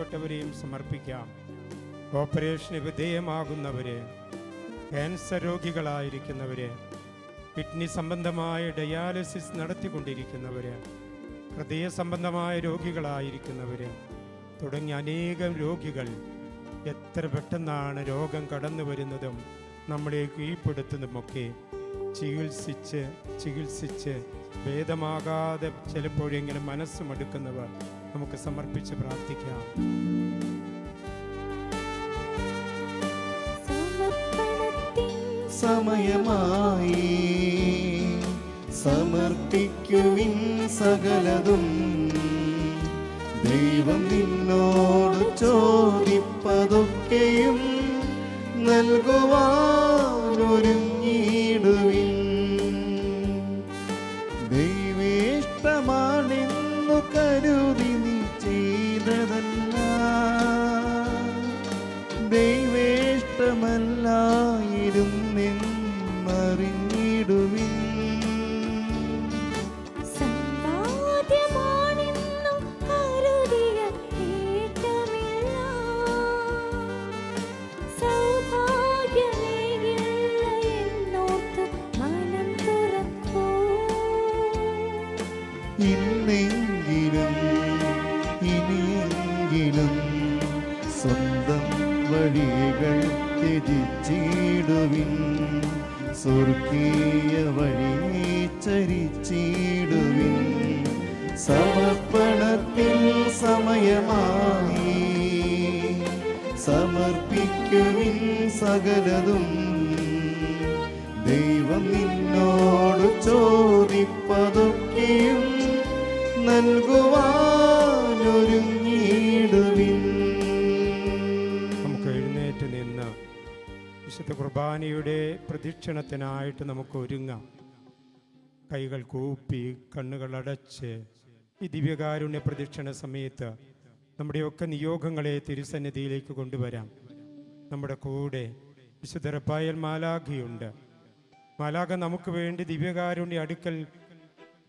പ്രിയപ്പെട്ടവരെയും സമർപ്പിക്കാം. ഓപ്പറേഷന് വിധേയമാകുന്നവരെ ക്യാൻസർ രോഗികളായിരിക്കുന്നവരെ കിഡ്നി സംബന്ധമായ ഡയാലിസിസ് നടത്തിക്കൊണ്ടിരിക്കുന്നവരെ ഹൃദയ സംബന്ധമായ രോഗികളായിരിക്കുന്നവര് തുടങ്ങിയ അനേകം രോഗികൾ എത്ര പെട്ടെന്നാണ് രോഗം കടന്നു വരുന്നതും നമ്മളെ കീഴ്പ്പെടുത്തുന്നതുമൊക്കെ ചികിത്സിച്ച് ചികിത്സിച്ച് ഭേദമാകാതെ ചിലപ്പോഴെങ്കിലും മനസ്സ് മടുക്കുന്നവർ നമുക്ക് സമർപ്പിച്ച് പ്രാർത്ഥിക്കാം. സമയമായി സമർപ്പിക്കുവിൻ സകലതും. ദൈവം നിന്നോട് ചോദിപ്പതൊക്കെയും നൽകുവാനൊരുങ്ങിയിടുവിൻ Savior. സമർപ്പണത്തിൽ സമയമായി സമർപ്പിക്കുവിൻ സകലതും. ദൈവം നിന്നോട് ചോദിപ്പതൊക്കെയും നൽകുവാനൊരുങ്ങിയിടുവിൻ. വിശുദ്ധ കുർബാനയുടെ പ്രദക്ഷിണത്തിനായിട്ട് നമുക്ക് ഒരുങ്ങാം. കൈകൾ കൂപ്പി കണ്ണുകൾ അടച്ച് ഈ ദിവ്യകാരുണ്യ പ്രദക്ഷിണ സമയത്ത് നമ്മുടെയൊക്കെ നിയോഗങ്ങളെ തിരുസന്നിധിയിലേക്ക് കൊണ്ടുവരാം. നമ്മുടെ കൂടെ വിശുദ്ധ റപ്പായൽ മാലാഖിയുണ്ട്. മാലാഖ നമുക്ക് വേണ്ടി ദിവ്യകാരുണ്യ അടുക്കൽ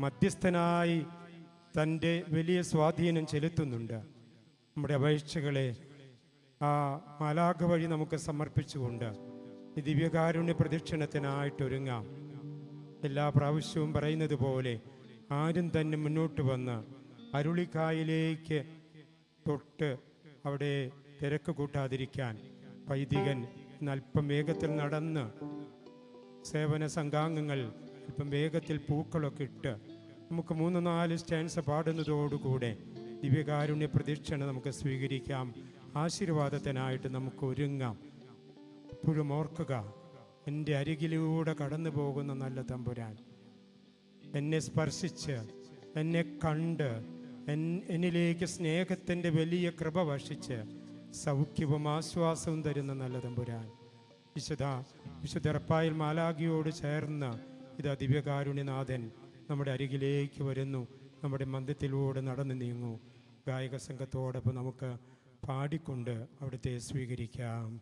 മധ്യസ്ഥനായി തന്റെ വലിയ സ്വാധീനം ചെലുത്തുന്നുണ്ട്. നമ്മുടെ അപേക്ഷകളെ ആ മാലാഖ വഴി നമുക്ക് സമർപ്പിച്ചുകൊണ്ട് ഈ ദിവ്യകാരുണ്യ പ്രദക്ഷിണത്തിനായിട്ടൊരുങ്ങാം എല്ലാ പ്രാവശ്യവും പറയുന്നത് പോലെ ആരും തന്നെ മുന്നോട്ട് വന്ന് അരുളിക്കായിലേക്ക് തൊട്ട് അവിടെ തിരക്ക് കൂട്ടാതിരിക്കാൻ വൈദികൻ അല്പം വേഗത്തിൽ നടന്ന് സേവന സംഘാംഗങ്ങൾ അല്പം വേഗത്തിൽ പൂക്കളൊക്കെ ഇട്ട് നമുക്ക് മൂന്ന് നാല് സ്റ്റാൻസ് പാടുന്നതോടുകൂടെ ദിവ്യകാരുണ്യ പ്രദക്ഷിണ നമുക്ക് സ്വീകരിക്കാം. ആശീർവാദത്തിനായിട്ട് നമുക്ക് ഒരുങ്ങാം. എപ്പോഴും ഓർക്കുക എന്റെ അരികിലൂടെ കടന്നു പോകുന്ന നല്ല തമ്പുരാൻ. എന്നെ സ്പർശിച്ച് എന്നെ കണ്ട് എന്നിലേക്ക് സ്നേഹത്തിന്റെ വലിയ കൃപ വർഷിച്ച് സൗഖ്യവും ആശ്വാസവും തരുന്ന നല്ല തമ്പുരാൻ. വിശുദ്ധ വിശുദ്ധ റപ്പായിൽ മാലാഖിയോട് ചേർന്ന് ഇത് ദിവ്യകാരുണ്യനാഥൻ നമ്മുടെ അരികിലേക്ക് വരുന്നു. നമ്മുടെ മന്ദിരത്തിലൂടെ നടന്നു നീങ്ങു. ഗായക സംഘത്തോടൊപ്പം നമുക്ക് പാടിക്കൊണ്ട് അവിടുത്തെ സ്വീകരിക്കാം.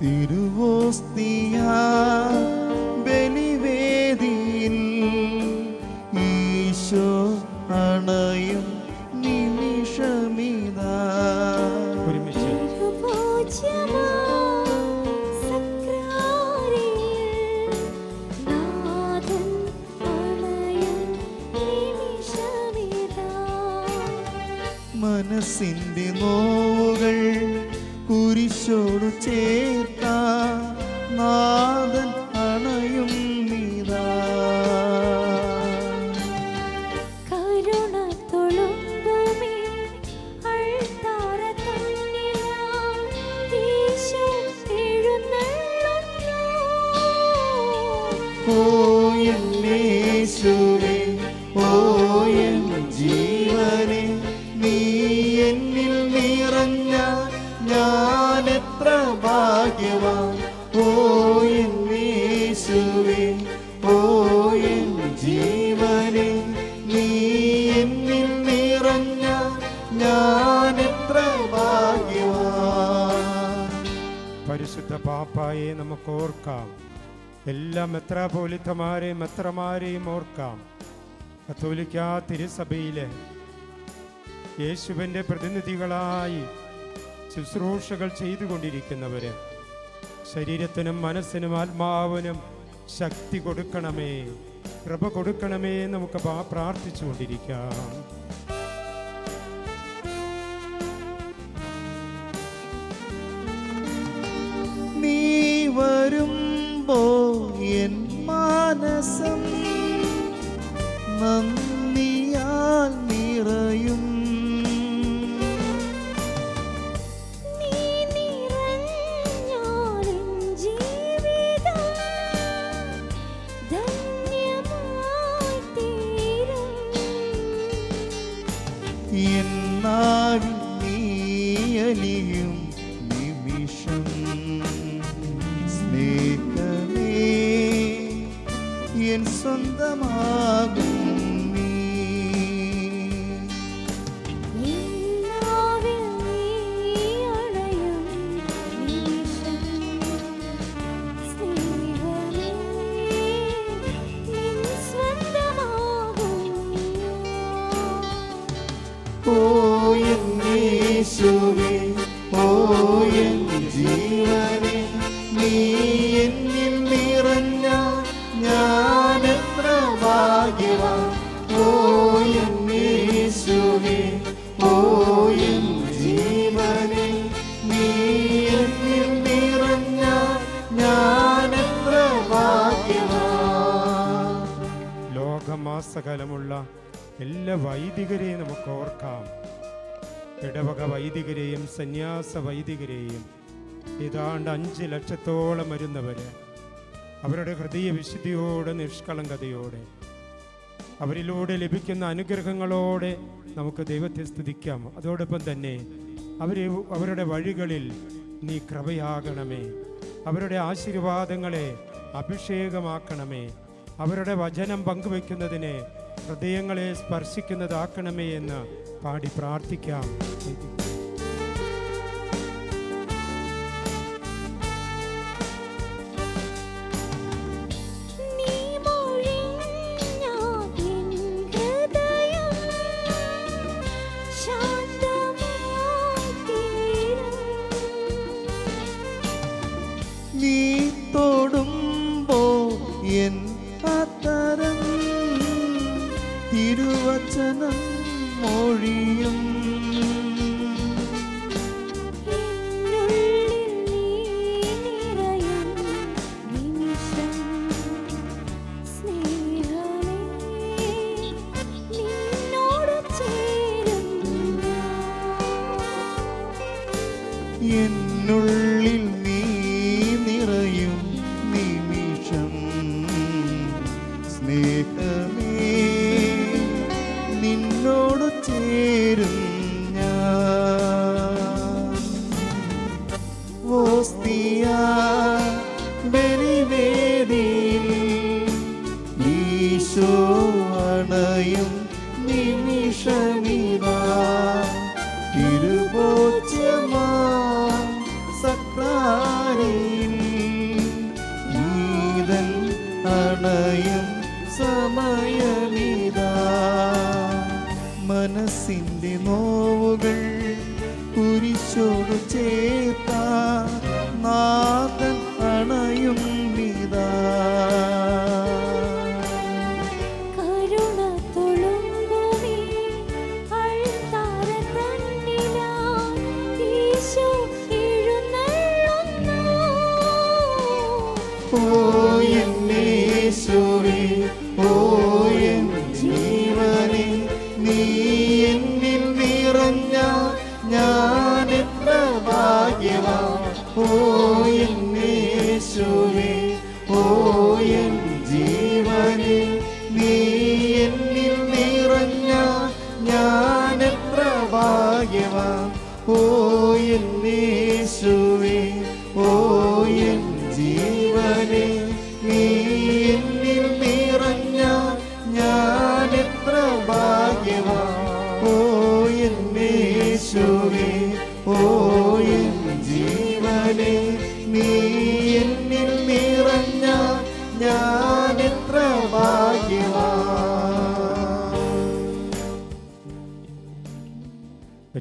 തിരുവോസ്തിയ. കുരിശോട് ചേർത്താ യേശുവേ ജീവനെ നീ എന്നിൽ നിറഞ്ഞ ഞാൻ എത്ര പരിശുദ്ധ പാപ്പായെ നമുക്ക് ഓർക്കാം. എത്ര മെത്രാപോലിത്തമാരെയും മെത്രമാരെയും ഓർക്കാം. കത്തോലിക്ക തിരുസഭയിലെ യേശുവിന്റെ പ്രതിനിധികളായി ശുശ്രൂഷകൾ ചെയ്തുകൊണ്ടിരിക്കുന്നവർ ശരീരത്തിനും മനസ്സിനും ആത്മാവിനും ശക്തി കൊടുക്കണമേ കൃപ കൊടുക്കണമേ നമുക്ക് പ്രാർത്ഥിച്ചുകൊണ്ടിരിക്കാം. നീ വരുമ്പോ എൻ മാനസം നന്ദിയാൽ നീയലിയും നിമിഷം. സ്നേഹമേ എൻ സ്വന്തമാകും ലോകമാസകലമുള്ള എല്ലാ വൈദികരെയും നമുക്ക് ഓർക്കാം. ഇടവക വൈദികരെയും സന്യാസ വൈദികരെയും ഏതാണ്ട് അഞ്ച് ലക്ഷത്തോളം വരുന്നവര് അവരുടെ ഹൃദയ വിശുദ്ധിയോടെ നിഷ്കളങ്കതയോടെ അവരിലൂടെ ലഭിക്കുന്ന അനുഗ്രഹങ്ങളോടെ നമുക്ക് ദൈവത്തെ സ്തുതിക്കാം. അതോടൊപ്പം തന്നെ അവരെ അവരുടെ വഴികളിൽ നീ കൃപയാകണമേ. അവരുടെ ആശീർവാദങ്ങളെ അഭിഷേകമാക്കണമേ. അവരുടെ വചനം പങ്കുവെക്കുന്നതിന് ഹൃദയങ്ങളെ സ്പർശിക്കുന്നതാക്കണമേ എന്ന് പാടി പ്രാർത്ഥിക്കാം. ഓ എൻ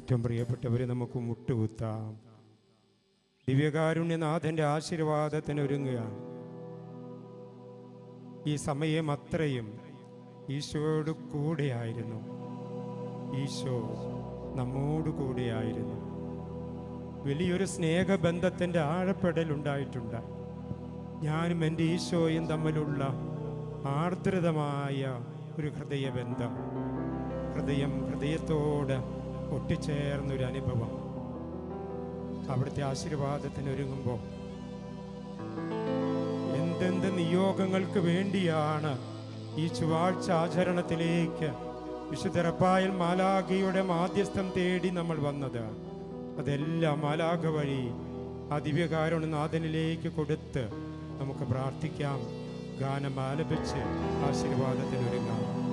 ഏറ്റവും പ്രിയപ്പെട്ടവരെ നമുക്ക് മുട്ടുകുത്താം. ദിവ്യകാരുണ്യനാഥന്റെ ആശീർവാദത്തിന് ഒരുങ്ങുകയാണ്. ഈ സമയം അത്രയും ഈശോയോട് കൂടെയായിരുന്നു. ഈശോ നമ്മോട് കൂടെയായിരുന്നു. വലിയൊരു സ്നേഹബന്ധത്തിന്റെ ആഴപ്പെടൽ ഉണ്ടായിട്ടുണ്ട്. ഞാനും എന്റെ ഈശോയും തമ്മിലുള്ള ആർദ്രതമായ ഒരു ഹൃദയബന്ധം. ഹൃദയം ഹൃദയത്തോട് ഒട്ടിച്ചേർന്നൊരു അനുഭവം അവിടുത്തെ ആശീർവാദത്തിന് ഒരുങ്ങുമ്പോൾ എന്തെന്ത് നിയോഗങ്ങൾക്ക് വേണ്ടിയാണ് ഈ ചുവാഴ്ച ആചരണത്തിലേക്ക് വിശുദ്ധറപ്പായൽ മാലാഖയുടെ മാധ്യസ്ഥം തേടി നമ്മൾ വന്നത്. അതെല്ലാം മാലാഖ വഴി ആ ദിവ്യകാരുണ്യനാഥനിലേക്ക് കൊടുത്ത് നമുക്ക് പ്രാർത്ഥിക്കാം. ഗാനം ആലപിച്ച് ആശീർവാദത്തിനൊരുങ്ങാം.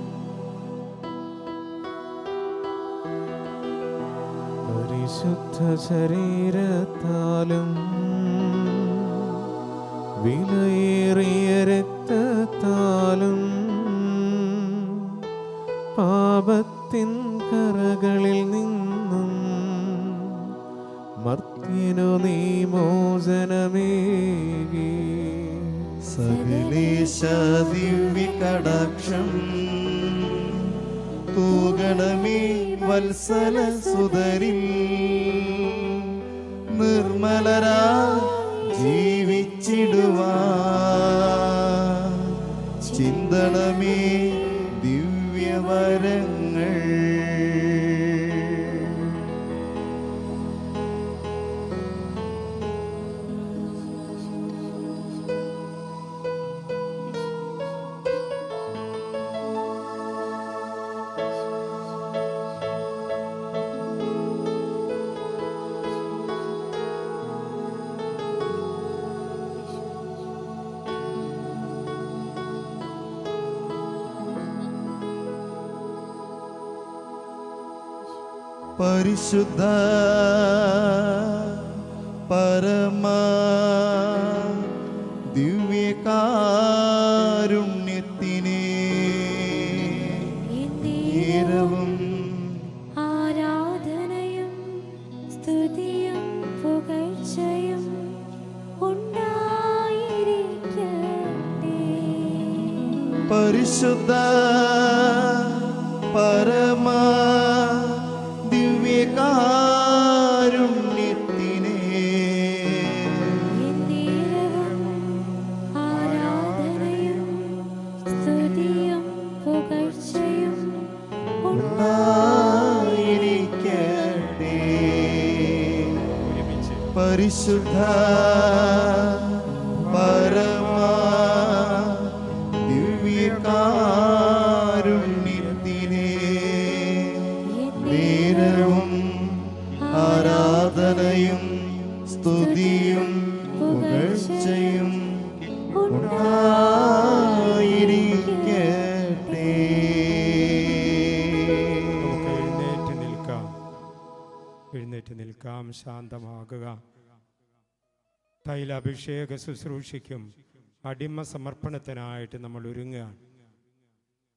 പരിശുദ്ധ ശരീരത്താലും വിലയേറിയ രക്തത്താലും പാപത്തിൻ കറകളിൽ നിന്നും മർത്യനു നീ മോചനമേകി സകലേശ ദിവ്യ കടാക്ഷം തൂകണമേ വത്സല സുതരിൽ. നിർമ്മലരാ ജീവിച്ചിടുവാ. ചിന്തണമേ ദിവ്യവരങ്ങൾ പരിശുദ്ധ പരമ ദിവ്യകാരുണ്യത്തിനെ നേരവും ആരാധനയും സ്തുതിയും പുകഴ്ചയും പരിശുദ്ധ പരമ പരിശുദ്ധ പരമ ദിവ്യകാരുണ്യത്തിനെ നേരവും ആരാധനയും സ്തുതിയും പുകഴ്ചയും ഉണ്ടായിരിക്കട്ടെ. എഴുന്നേറ്റ് നിൽക്കാം. എഴുന്നേറ്റ് നിൽക്കാം ശാന്തമാകുക. തൈലാഭിഷേക ശുശ്രൂഷയ്ക്കും അടിമ സമർപ്പണത്തിനായിട്ട് നമ്മൾ ഒരുങ്ങുകയാണ്.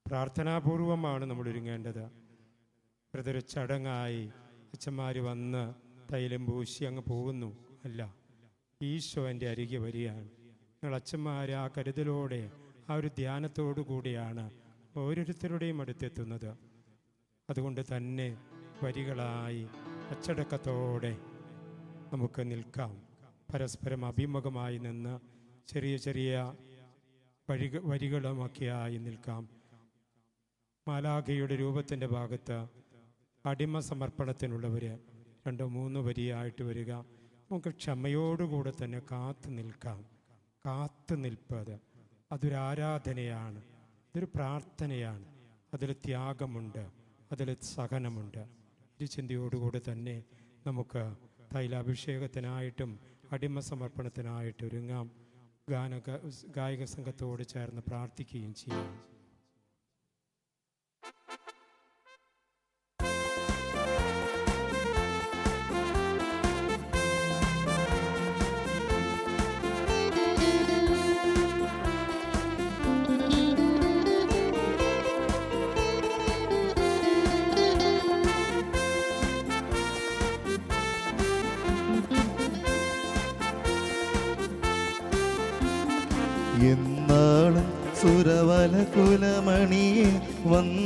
പ്രാർത്ഥനാപൂർവമാണ് നമ്മൾ ഒരുങ്ങേണ്ടത്. ഇതൊരു ചടങ്ങായി അച്ഛന്മാർ വന്ന് തൈലം പൂശി അങ്ങ് പോകുന്നു. അല്ല ഈശോ എന്റെ അരികെ വരികയാണ്. നിങ്ങൾ അച്ഛന്മാർ ആ കരുതലോടെ ആ ഒരു ധ്യാനത്തോടു കൂടിയാണ് ഓരോരുത്തരുടെയും അടുത്തെത്തുന്നത്. അതുകൊണ്ട് തന്നെ വരികളായി അച്ചടക്കത്തോടെ നമുക്ക് നിൽക്കാം. പരസ്പരം അഭിമുഖമായി നിന്ന് ചെറിയ ചെറിയ വഴിക വരികളുമൊക്കെയായി നിൽക്കാം. മാലാഖയുടെ രൂപത്തിന്റെ ഭാഗത്ത് അടിമ സമർപ്പണത്തിനുള്ളവർ രണ്ടോ മൂന്ന് വരിയായിട്ട് വരിക. നമുക്ക് ക്ഷമയോടുകൂടെ തന്നെ കാത്തു നിൽക്കാം. കാത്തു നിൽപ്പത് അതൊരു ആരാധനയാണ്. ഇതൊരു പ്രാർത്ഥനയാണ്. അതിൽ ത്യാഗമുണ്ട്. അതിൽ സഹനമുണ്ട്. ഒരു ചിന്തയോടുകൂടെ തന്നെ നമുക്ക് തൈലാഭിഷേകത്തിനായിട്ടും അടിമ സമർപ്പണത്തിനായിട്ട് ഒരുങ്ങാം. ഗാന ഗായക സംഘത്തോട് ചേർന്ന് പ്രാർത്ഥിക്കുകയും ചെയ്യാം.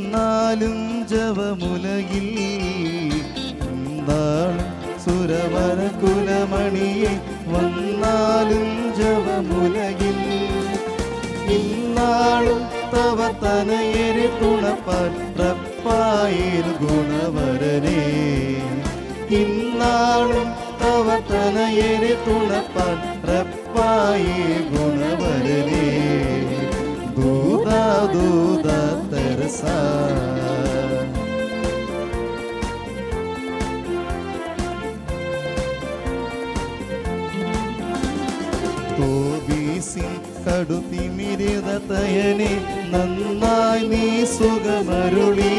വന്നാലും ജവമുലകിൽ എന്താണ് സുരവര കുലമണിയെ വന്നാലും ജവമുലകിൽ ഇന്നാളും തവ തനയര് തുണപ്പാൻ പ്രപ്പായിൽ ഗുണവരനെ. ഇന്നാളും തവ തനയര് തുണപ്പാൻ പ്രപ്പായി ഗുണവരനെ. ദൂത ദൂത سرسر ತೋಬಿಸಿ ಕಡುತಿ ಮಿರಿದ ತಯನೆ ನನ್ನ ನೀ ಸುಗಮರುಳಿ.